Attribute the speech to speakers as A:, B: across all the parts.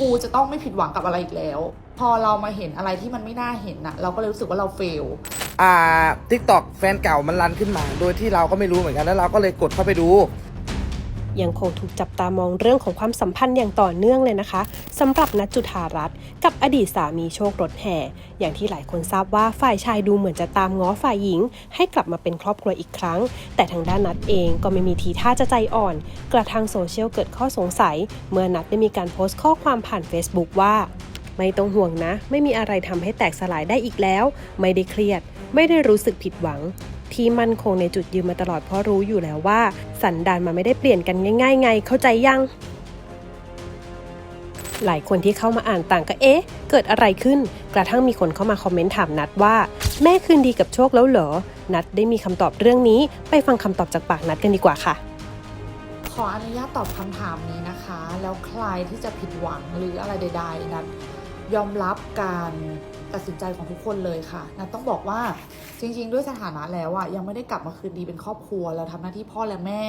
A: กูจะต้องไม่ผิดหวังกับอะไรอีกแล้ว พอเรามาเห็นอะไรที่มันไม่น่าเห็นน่ะเราก็เลยรู้สึกว่าเราเฟล
B: อ่าทิกตอกแฟนเก่ามันรันขึ้นมา โดยที่เราก็ไม่รู้เหมือนกันแล้วเราก็เลยกดเข้าไปดู
C: ยังคงถูกจับตามองเรื่องของความสัมพันธ์อย่างต่อเนื่องเลยนะคะสำหรับนัทจุธารัตน์กับอดีตสามีโชครถแห่ อย่างที่หลายคนทราบว่าฝ่ายชายดูเหมือนจะตามง้อฝ่ายหญิง ให้กลับมาเป็นครอบครัวอีกครั้ง แต่ทางด้านนัทเองก็ไม่มีทีท่าจะใจอ่อน กระทั่งโซเชียลเกิดข้อสงสัย เมื่อนัทได้มีการโพสต์ข้อความผ่าน Facebook ว่าไม่ต้องห่วงนะ ไม่มีอะไรทำให้แตกสลายได้อีกแล้ว ไม่ได้เครียด ไม่ได้รู้สึกผิดหวัง ที่มั่นคงในจุดยืนมาตลอดเพราะรู้อยู่แล้วว่า สันดานมันไม่ได้เปลี่ยนกันง่ายๆไง เข้าใจยัง หลายคนที่เข้ามาอ่านต่างก็เอ๊ะ เกิดอะไรขึ้น กระทั่งมีคนเข้ามาคอมเมนต์ถามนัดว่า แม่คืนดีกับโชคแล้วเหรอ นัดได้มีคำตอบเรื่องนี้ ไปฟังคำตอบจากปากนัดกันดีกว่าค่ะ
A: ขออนุญาตตอบคำถามนี้นะคะ แล้วใครที่จะผิดหวังหรืออะไรใดๆนั้น ยอมรับการตัดสินใจของทุกคนเลยค่ะนัทต้องบอกว่าจริง ๆ ด้วยสถานะแล้วอะยังไม่ได้กลับมาคืนดีเป็นครอบครัว เราทำหน้าที่พ่อและแม่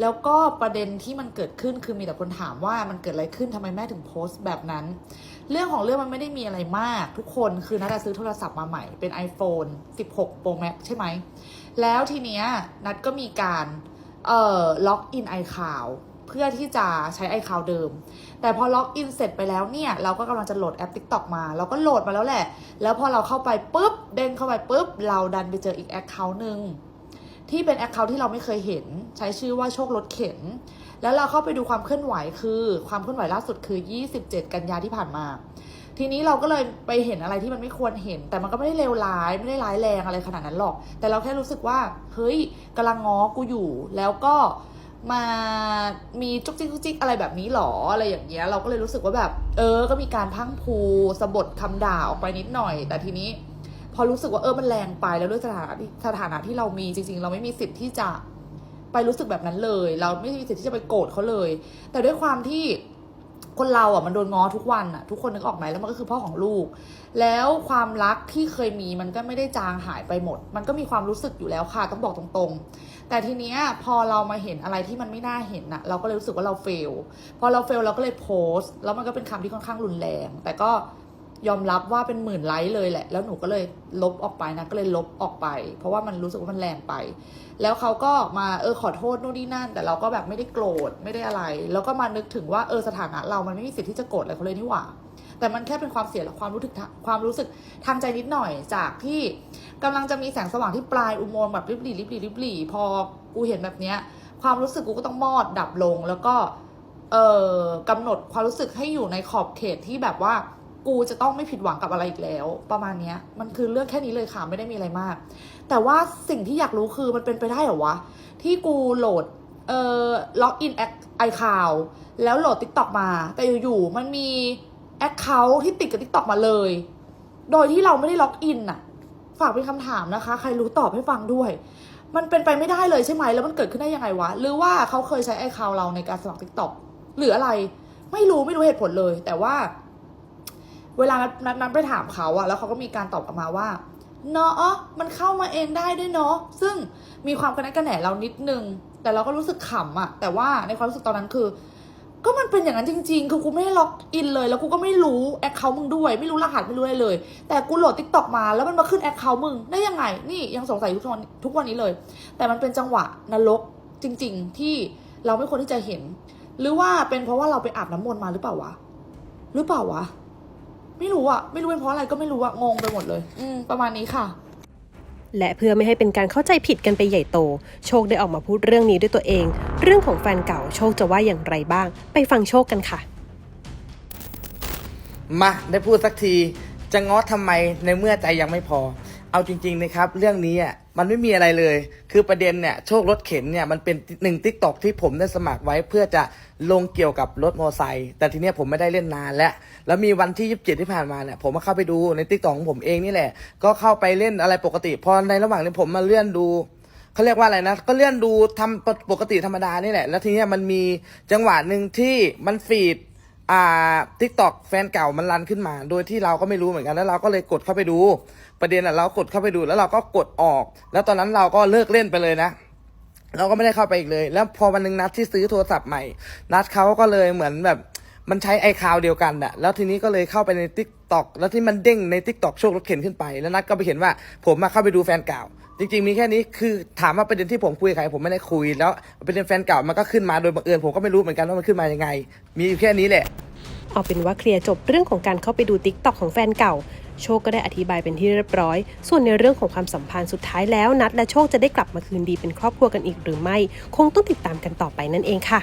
A: แล้วก็ประเด็นที่มันเกิดขึ้นคือมีแต่คนถามว่ามันเกิดอะไรขึ้นทำไมแม่ถึงโพสต์แบบนั้น เรื่องของเรื่องมันไม่ได้มีอะไรมากทุกคนคือนัดซื้อโทรศัพท์มาใหม่เป็น iPhone 16 Pro Max ใช่ไหมแล้วทีเนี้ยนัดก็มีการเอ่อล็อกอิน iCloud เพื่อที่จะใช้ iCloud เดิม แต่พอล็อกอินเสร็จไปแล้วเนี่ย เราก็กำลังจะโหลดแอป TikTok มา เราก็โหลดมาแล้วแหละ แล้วพอเราเข้าไปปุ๊บ เด้งเข้าไปปุ๊บ เราดันไปเจออีกแอคเคาท์หนึ่งที่เป็นแอคเคาท์ที่เราไม่เคยเห็น ใช้ชื่อว่าโชครถเข็น แล้วเราเข้าไปดูความเคลื่อนไหวคือความเคลื่อนไหวล่าสุดคือ 27 กันยาที่ผ่านมา ทีนี้เราก็เลยไปเห็นอะไรที่มันไม่ควรเห็น แต่มันก็ไม่ได้เลวร้ายไม่ได้ร้ายแรงอะไรขนาดนั้นหรอก แต่เราแค่รู้สึกว่าเฮ้ยกำลังง้อกูอยู่แล้วก็ มามีจุกจิกจุกจิกอะไรแบบนี้หรออะไรอย่างเงี้ย เราก็เลยรู้สึกว่าแบบ เออ ก็มีการพังพูสะบดคำด่าออกไปนิดหน่อย แต่ทีนี้ พอรู้สึกว่าเออมันแรงไปแล้วด้วยสถานะที่สถานะที่เรามีจริง ๆ เราไม่มีสิทธิ์ที่จะไปรู้สึกแบบนั้นเลย เราไม่มีสิทธิ์ที่จะไปโกรธเขาเลย แต่ด้วยความที่คนเราอะมันโดนง้อทุกวันอะทุกคนนึกออกไหมแล้วมันก็คือพ่อของลูก แล้วความรักที่เคยมีมันก็ไม่ได้จางหายไปหมด มันก็มีความรู้สึกอยู่แล้วค่ะต้องบอกตรงๆ แต่ทีเนี้ยพอเรามาเห็นอะไรที่มันไม่น่าเห็นน่ะเราก็เลยรู้สึกว่าเราเฟล พอเราเฟลเราก็เลยโพสต์ แล้วมันก็เป็นคำที่ค่อนข้างรุนแรง แต่ก็ยอมรับว่าเป็นหมื่นไลค์เลยแหละ แล้วหนูก็เลยลบออกไปนะ ก็เลยลบออกไป เพราะว่ามันรู้สึกว่ามันแรงไป แล้วเขาก็มาเออขอโทษนู่นนี่นั่น แต่เราก็แบบไม่ได้โกรธไม่ได้อะไร แล้วก็มานึกถึงว่าเออสถานะเรามันไม่มีสิทธิ์ที่จะโกรธอะไรเขาเลยนี่หว่า แต่มันแค่เป็นความเสียความรู้สึกความรู้สึกทางใจนิดหน่อยจากที่กำลังจะมีแสงสว่างที่ปลายอุโมงค์แบบริบหรี่ริบหรี่ริบหรี่พอกูเห็นแบบเนี้ย ความรู้สึกกูก็ต้องมอดดับลง แล้วก็เอ่อกำหนดความรู้สึกให้อยู่ในขอบเขตที่แบบว่ากูจะต้องไม่ผิดหวังกับอะไรอีกแล้ว ประมาณเนี้ยมันคือเรื่องแค่นี้เลยค่ะไม่ได้มีอะไรมาก แต่ว่าสิ่งที่อยากรู้คือมันเป็นไปได้เหรอวะ ที่กูโหลดเอ่อล็อกอินแอคไอคาวแล้วโหลด t ิ k t o k มา แต่อยู่ๆมันมี แอคเคาท์ที่ติดกับ t ิ k t o k มาเลย โดยที่เราไม่ได้ล็อกอินน่ะฝากเป็นคำถามนะคะ ใครรู้ตอบให้ฟังด้วย มันเป็นไปไม่ได้เลยใช่ไหม แล้วมันเกิดขึ้นได้ยังไงวะ หรือว่าเขาเคยใช้ไอคาวเราในการสมัคร t ิ k t o k หรืออะไร ไม่รู้ไม่รู้เหตุผลเลย แต่ว่า เวลานั้นไปถามเขาอะแล้วเขาก็มีการตอบกลับมาว่าเนาะมันเข้ามาเองได้ด้วยเนาะซึ่งมีความกระแนกกระแหน่เรานิดนึง แต่เราก็รู้สึกขำอะแต่ว่าในความรู้สึกตอนนั้นคือ ก็มันเป็นอย่างนั้นจริง ๆ คือกูไม่ได้ล็อกอินเลย แล้วกูก็ไม่รู้แอคเคาท์มึงด้วย ไม่รู้รหัสไม่รู้อะไรเลย แต่กูโหลดทิกตอกมาแล้วมันมาขึ้นแอคเคาท์มึงได้ยังไง นี่ยังสงสัยทุกวันทุกวันนี้เลย แต่มันเป็นจังหวะนรกจริง ๆ ที่เราไม่ควรที่จะเห็น หรือว่าเป็นเพราะว่าเราไปอาบน้ำมนต์มาหรือเปล่าวะ หรือเปล่าวะ ไม่รู้อะไม่รู้เป็นเพราะอะไรก็ไม่รู้อะงงไปหมดเลย อืมประมาณนี้ค่ะ
C: และเพื่อไม่ให้เป็นการเข้าใจผิดกันไปใหญ่โต โชคได้ออกมาพูดเรื่องนี้ด้วยตัวเอง เรื่องของแฟนเก่าโชคจะว่าอย่างไรบ้าง ไปฟังโชคกันค่ะ
B: มาได้พูดสักที จะง้อทำไมในเมื่อใจยังไม่พอ เอาจริงๆนะครับเรื่องนี้อะมันไม่มีอะไรเลย คือประเด็นเนี่ยโชครถเข็นเนี่ยมันเป็นหนึ่งทิกตอกที่ผมได้สมัครไว้เพื่อจะลงเกี่ยวกับรถมอไซค์แต่ทีเนี้ยผมไม่ได้เล่นนานแล้ว แล้วมีวันที่ 27 ที่ผ่านมาเนี่ยผมมาเข้าไปดูในทิกตอกของผมเองนี่แหละ ก็เข้าไปเล่นอะไรปกติ พอในระหว่างที่ผมมาเลื่อนดูเขาเรียกว่าอะไรนะ ก็เลื่อนดูทำปกติธรรมดานี่แหละ แล้วทีเนี้ยมันมีจังหวะหนึ่งที่มันฟีด อ่าทิกตอกแฟนเก่ามันรันขึ้นมา โดยที่เราก็ไม่รู้เหมือนกันแล้วเราก็เลยกดเข้าไปดู ประเด็นอะเรากดเข้าไปดูแล้วเราก็กดออก แล้วตอนนั้นเราก็เลิกเล่นไปเลยนะ เราก็ไม่ได้เข้าไปอีกเลย แล้วพอวันหนึงนัดที่ซื้อโทรศัพท์ใหม่ นัดเขาก็เลยเหมือนแบบ มันใช้ไอคาวเดียวกันอะแล้วทีนี้ก็เลยเข้าไปในทิกตอกแล้วที่มันเด้งในทิกตอกโชครถเข็นขึ้นไป แล้วนัดก็ไปเห็นว่าผมมาเข้าไปดูแฟนเก่า จริงๆมีแค่นี้คือถามว่าประเด็นที่ผมคุยใครผมไม่ได้คุย แล้วประเด็นแฟนเก่ามันก็ขึ้นมาโดยบังเอิญผมก็ไม่รู้เหมือนกันว่ามันขึ้นมายังไง มีอยู่แค่นี้แหละ
C: เอาเป็นว่าเคลียร์จบเรื่องของการเข้าไปดูติ๊กตอกของแฟนเก่า โชคก็ได้อธิบายเป็นที่เรียบร้อย ส่วนในเรื่องของความสัมพันธ์สุดท้ายแล้วนัดและโชคจะได้กลับมาคืนดีเป็นครอบครัวกันอีกหรือไม่ คงต้องติดตามกันต่อไปนั่นเองค่ะ